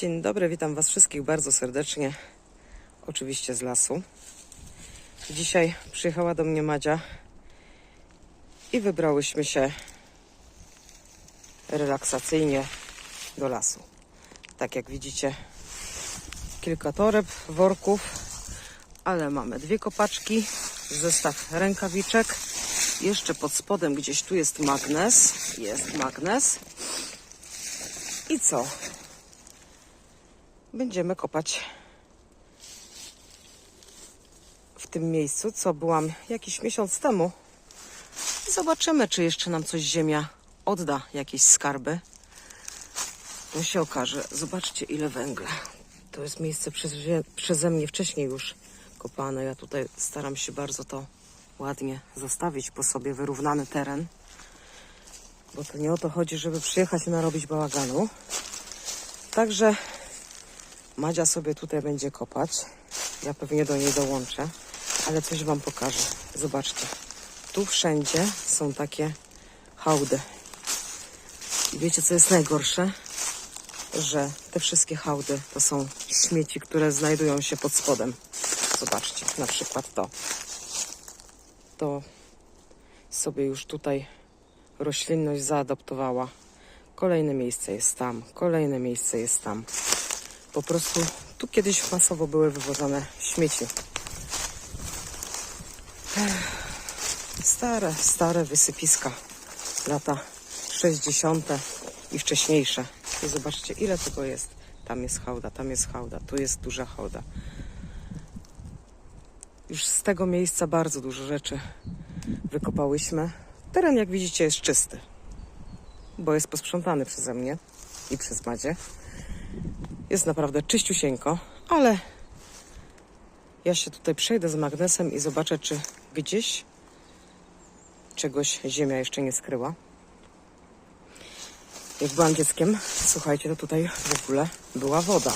Dzień dobry, witam Was wszystkich bardzo serdecznie. Oczywiście z lasu. Dzisiaj przyjechała do mnie Madzia i wybrałyśmy się relaksacyjnie do lasu. Tak jak widzicie, kilka toreb, worków, ale mamy dwie kopaczki, zestaw rękawiczek. Jeszcze pod spodem gdzieś tu jest magnes. Jest magnes. I co? Będziemy kopać w tym miejscu, co byłam jakiś miesiąc temu. Zobaczymy, czy jeszcze nam coś ziemia odda, jakieś skarby. To się okaże. Zobaczcie, ile węgla. To jest miejsce przeze, przeze mnie wcześniej już kopane. Ja tutaj staram się bardzo to ładnie zostawić po sobie, wyrównany teren. Bo to nie o to chodzi, żeby przyjechać i narobić bałaganu. Także Madzia sobie tutaj będzie kopać. Ja pewnie do niej dołączę, ale coś Wam pokażę. Zobaczcie. Tu wszędzie są takie hałdy. I wiecie, co jest najgorsze? Że te wszystkie hałdy to są śmieci, które znajdują się pod spodem. Zobaczcie, na przykład to. To sobie już tutaj roślinność zaadoptowała. Kolejne miejsce jest tam, kolejne miejsce jest tam. Po prostu tu kiedyś masowo były wywożone śmieci. Stare, stare wysypiska. Lata 60. i wcześniejsze. I zobaczcie, ile tego jest. Tam jest hałda, tam jest hałda, tu jest duża hałda. Już z tego miejsca bardzo dużo rzeczy wykopałyśmy. Teren, jak widzicie, jest czysty, bo jest posprzątany przeze mnie i przez Madzie. Jest naprawdę czyściusieńko, ale ja się tutaj przejdę z magnesem i zobaczę, czy gdzieś czegoś ziemia jeszcze nie skryła. Jak byłam dzieckiem, słuchajcie, to tutaj w ogóle była woda.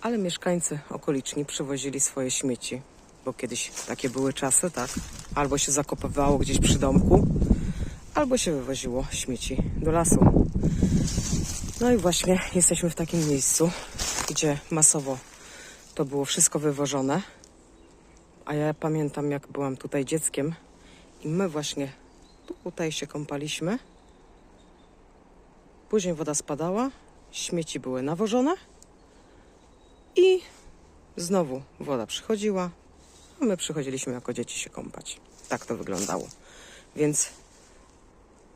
Ale mieszkańcy okoliczni przywozili swoje śmieci, bo kiedyś takie były czasy, tak? Albo się zakopywało gdzieś przy domku, albo się wywoziło śmieci do lasu. No i właśnie jesteśmy w takim miejscu, gdzie masowo to było wszystko wywożone. A ja pamiętam, jak byłam tutaj dzieckiem i my właśnie tutaj się kąpaliśmy. Później woda spadała, śmieci były nawożone i znowu woda przychodziła, a my przychodziliśmy jako dzieci się kąpać. Tak to wyglądało. Więc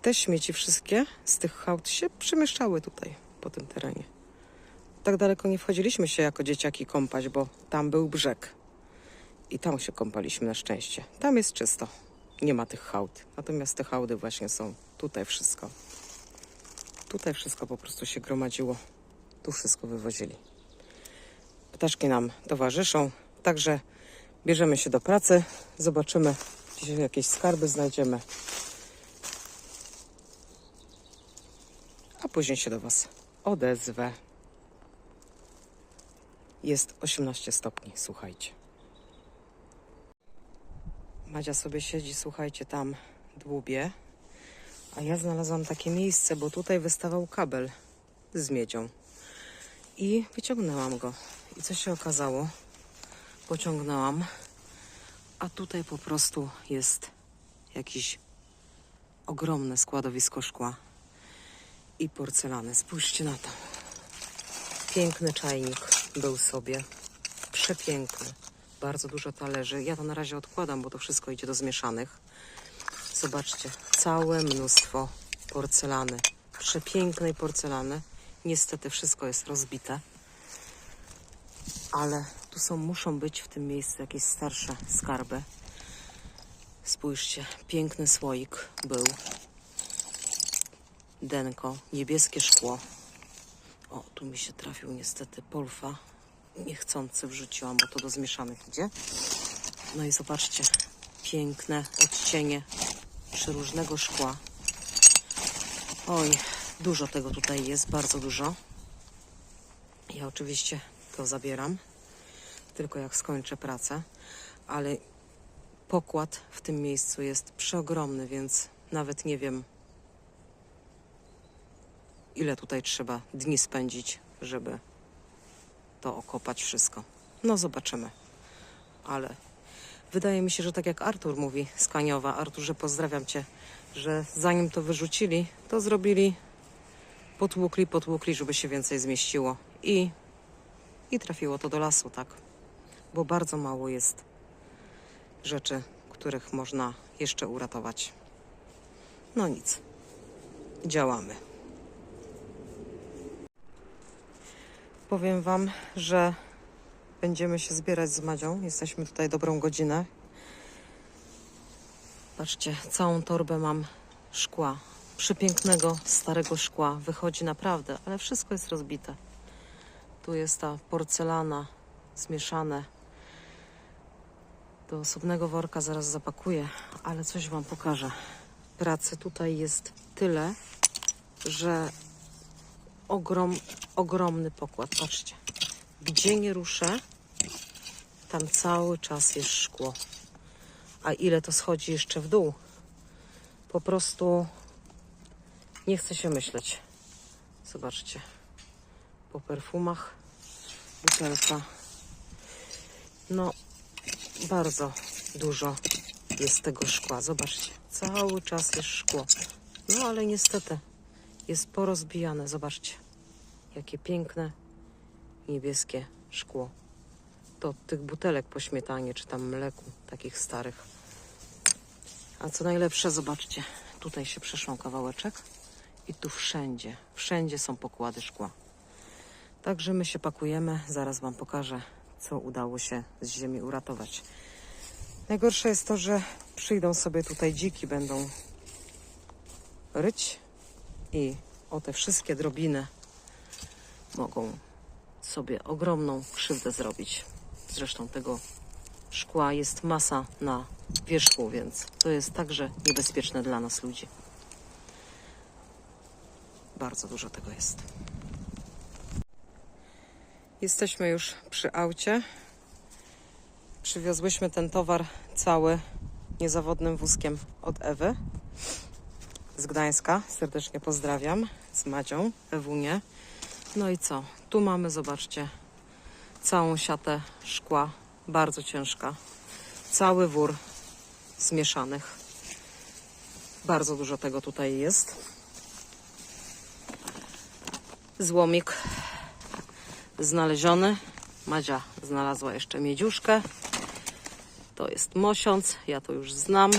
te śmieci wszystkie z tych hałd się przemieszczały tutaj, po tym terenie. Tak daleko nie wchodziliśmy się jako dzieciaki kąpać, bo tam był brzeg. I tam się kąpaliśmy na szczęście. Tam jest czysto. Nie ma tych hałd. Natomiast te hałdy właśnie są tutaj wszystko. Tutaj wszystko po prostu się gromadziło. Tu wszystko wywozili. Ptaszki nam towarzyszą, także bierzemy się do pracy. Zobaczymy, gdzie jakieś skarby znajdziemy. Później się do Was odezwę. Jest 18 stopni, słuchajcie. Madzia sobie siedzi, słuchajcie, tam dłubie. A ja znalazłam takie miejsce, bo tutaj wystawał kabel z miedzią. I wyciągnęłam go. I co się okazało? Pociągnęłam, a tutaj po prostu jest jakieś ogromne składowisko szkła i porcelany. Spójrzcie na to. Piękny czajnik był sobie. Przepiękny. Bardzo dużo talerzy. Ja to na razie odkładam, bo to wszystko idzie do zmieszanych. Zobaczcie, całe mnóstwo porcelany. Przepięknej porcelany. Niestety wszystko jest rozbite. Ale tu są, muszą być w tym miejscu jakieś starsze skarby. Spójrzcie, piękny słoik był. Denko, niebieskie szkło. O, tu mi się trafił niestety polfa. Niechcący wrzuciłam, bo to do zmieszanych idzie. No i zobaczcie, piękne odcienie przeróżnego szkła. Oj, dużo tego tutaj jest, bardzo dużo. Ja oczywiście to zabieram, tylko jak skończę pracę, ale pokład w tym miejscu jest przeogromny, więc nawet nie wiem, ile tutaj trzeba dni spędzić, żeby to okopać wszystko. No zobaczymy. Ale wydaje mi się, że tak jak Artur mówi z Kaniowa, Arturze pozdrawiam Cię, że zanim to wyrzucili, to zrobili, potłukli, potłukli, żeby się więcej zmieściło i, i trafiło to do lasu, tak? Bo bardzo mało jest rzeczy, których można jeszcze uratować. No nic, działamy. Powiem Wam, że będziemy się zbierać z Madzią. Jesteśmy tutaj dobrą godzinę. Patrzcie, całą torbę mam szkła. Przepięknego, starego szkła. Wychodzi naprawdę, ale wszystko jest rozbite. Tu jest ta porcelana, zmieszane. Do osobnego worka zaraz zapakuję, ale coś Wam pokażę. Pracy tutaj jest tyle, że ogrom, ogromny pokład. Patrzcie, gdzie nie ruszę, tam cały czas jest szkło. A ile to schodzi jeszcze w dół? Po prostu nie chce się myśleć. Zobaczcie, po perfumach butelka. No, bardzo dużo jest tego szkła. Zobaczcie, cały czas jest szkło. No ale niestety jest porozbijane. Zobaczcie, jakie piękne niebieskie szkło. To od tych butelek po śmietanie czy tam mleku, takich starych. A co najlepsze, zobaczcie, tutaj się przeszłam kawałeczek i tu wszędzie, wszędzie są pokłady szkła. Także my się pakujemy, zaraz Wam pokażę, co udało się z ziemi uratować. Najgorsze jest to, że przyjdą sobie tutaj dziki, będą ryć i o te wszystkie drobiny mogą sobie ogromną krzywdę zrobić. Zresztą tego szkła jest masa na wierzchu, więc to jest także niebezpieczne dla nas ludzi. Bardzo dużo tego jest. Jesteśmy już przy aucie. Przywiozłyśmy ten towar cały niezawodnym wózkiem od Ewy z Gdańska. Serdecznie pozdrawiam z Madzią, Ewunię. No i co? Tu mamy, zobaczcie, całą siatę szkła, bardzo ciężka. Cały wór zmieszanych. Bardzo dużo tego tutaj jest. Złomik znaleziony. Madzia znalazła jeszcze miedziuszkę. To jest mosiąc, ja to już znam.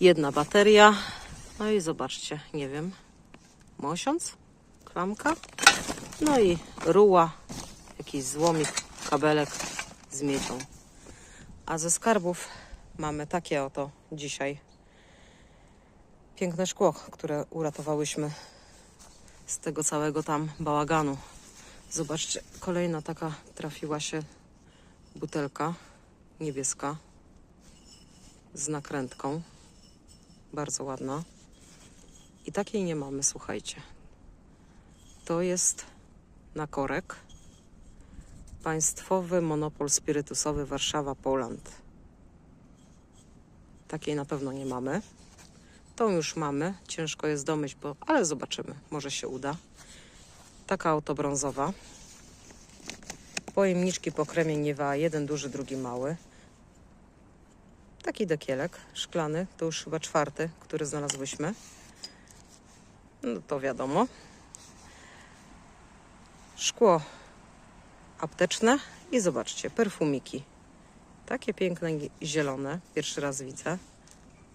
Jedna bateria. No i zobaczcie, nie wiem, mosiąc, klamka. No i ruła, jakiś złomik, kabelek z miedzią. A ze skarbów mamy takie oto dzisiaj piękne szkło, które uratowałyśmy z tego całego tam bałaganu. Zobaczcie, kolejna taka trafiła się butelka niebieska z nakrętką. Bardzo ładna. I takiej nie mamy, słuchajcie. To jest na korek. Państwowy Monopol Spirytusowy Warszawa Poland. Takiej na pewno nie mamy. Tą już mamy. Ciężko jest domyśl, bo ale zobaczymy. Może się uda. Taka oto brązowa. Pojemniczki po kremie Niewa, jeden duży, drugi mały. Taki dekielek szklany, to już chyba czwarty, który znalazłyśmy. No to wiadomo. Szkło apteczne i zobaczcie, perfumiki. Takie piękne, zielone, pierwszy raz widzę.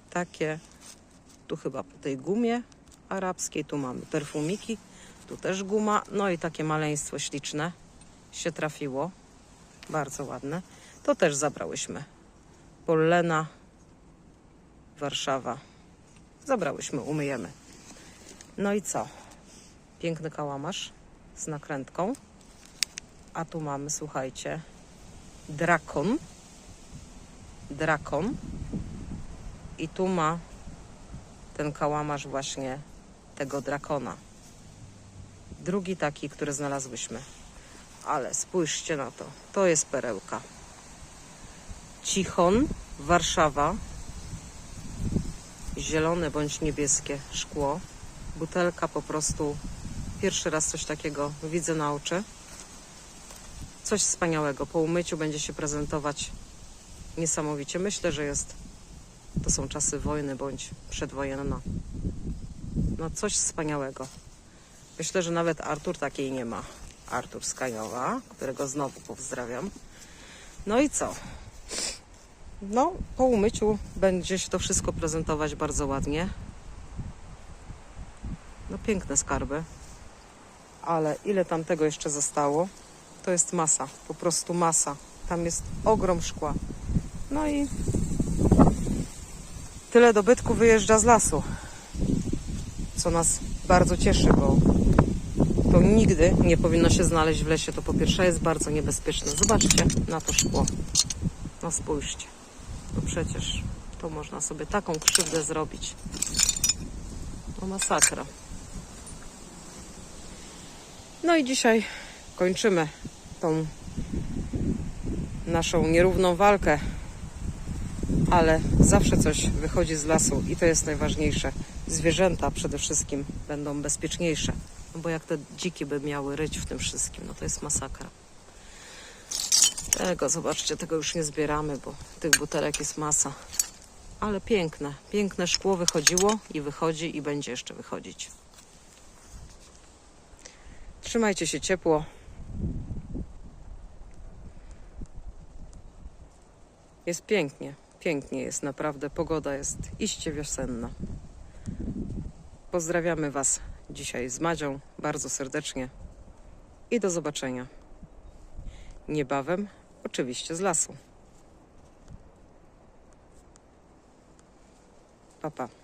Takie, tu chyba po tej gumie arabskiej, tu mamy perfumiki, tu też guma, no i takie maleństwo śliczne się trafiło. Bardzo ładne. To też zabrałyśmy. Pollena, Warszawa. Zabrałyśmy, umyjemy. No i co? Piękny kałamarz z nakrętką. A tu mamy, słuchajcie, drakon. Drakon. I tu ma ten kałamarz właśnie tego drakona. Drugi taki, który znalazłyśmy. Ale spójrzcie na to. To jest perełka. Cichon, Warszawa. Zielone bądź niebieskie szkło. butelka po prostu. Pierwszy raz coś takiego widzę na oczy. Coś wspaniałego. Po umyciu będzie się prezentować niesamowicie. Myślę, że jest. To są czasy wojny bądź przedwojenna. No coś wspaniałego. Myślę, że nawet Artur takiej nie ma. Artur z Kaniowa, którego znowu pozdrawiam. No i co? No, po umyciu będzie się to wszystko prezentować bardzo ładnie. No, piękne skarby. Ale ile tam tego jeszcze zostało? To jest masa, po prostu masa. Tam jest ogrom szkła. No i tyle dobytku wyjeżdża z lasu, co nas bardzo cieszy, bo to nigdy nie powinno się znaleźć w lesie. To po pierwsze jest bardzo niebezpieczne. Zobaczcie na to szkło. No spójrzcie. No przecież to można sobie taką krzywdę zrobić. No masakra. No i dzisiaj kończymy tą naszą nierówną walkę, ale zawsze coś wychodzi z lasu i to jest najważniejsze. Zwierzęta przede wszystkim będą bezpieczniejsze, no bo jak te dziki by miały ryć w tym wszystkim, no to jest masakra. Tego, zobaczcie, tego już nie zbieramy, bo tych butelek jest masa. Ale piękne, piękne szkło wychodziło i wychodzi i będzie jeszcze wychodzić. Trzymajcie się ciepło. Jest pięknie, pięknie jest naprawdę. Pogoda jest iście wiosenna. Pozdrawiamy Was dzisiaj z Madzią bardzo serdecznie i do zobaczenia niebawem, oczywiście z lasu. Pa, pa.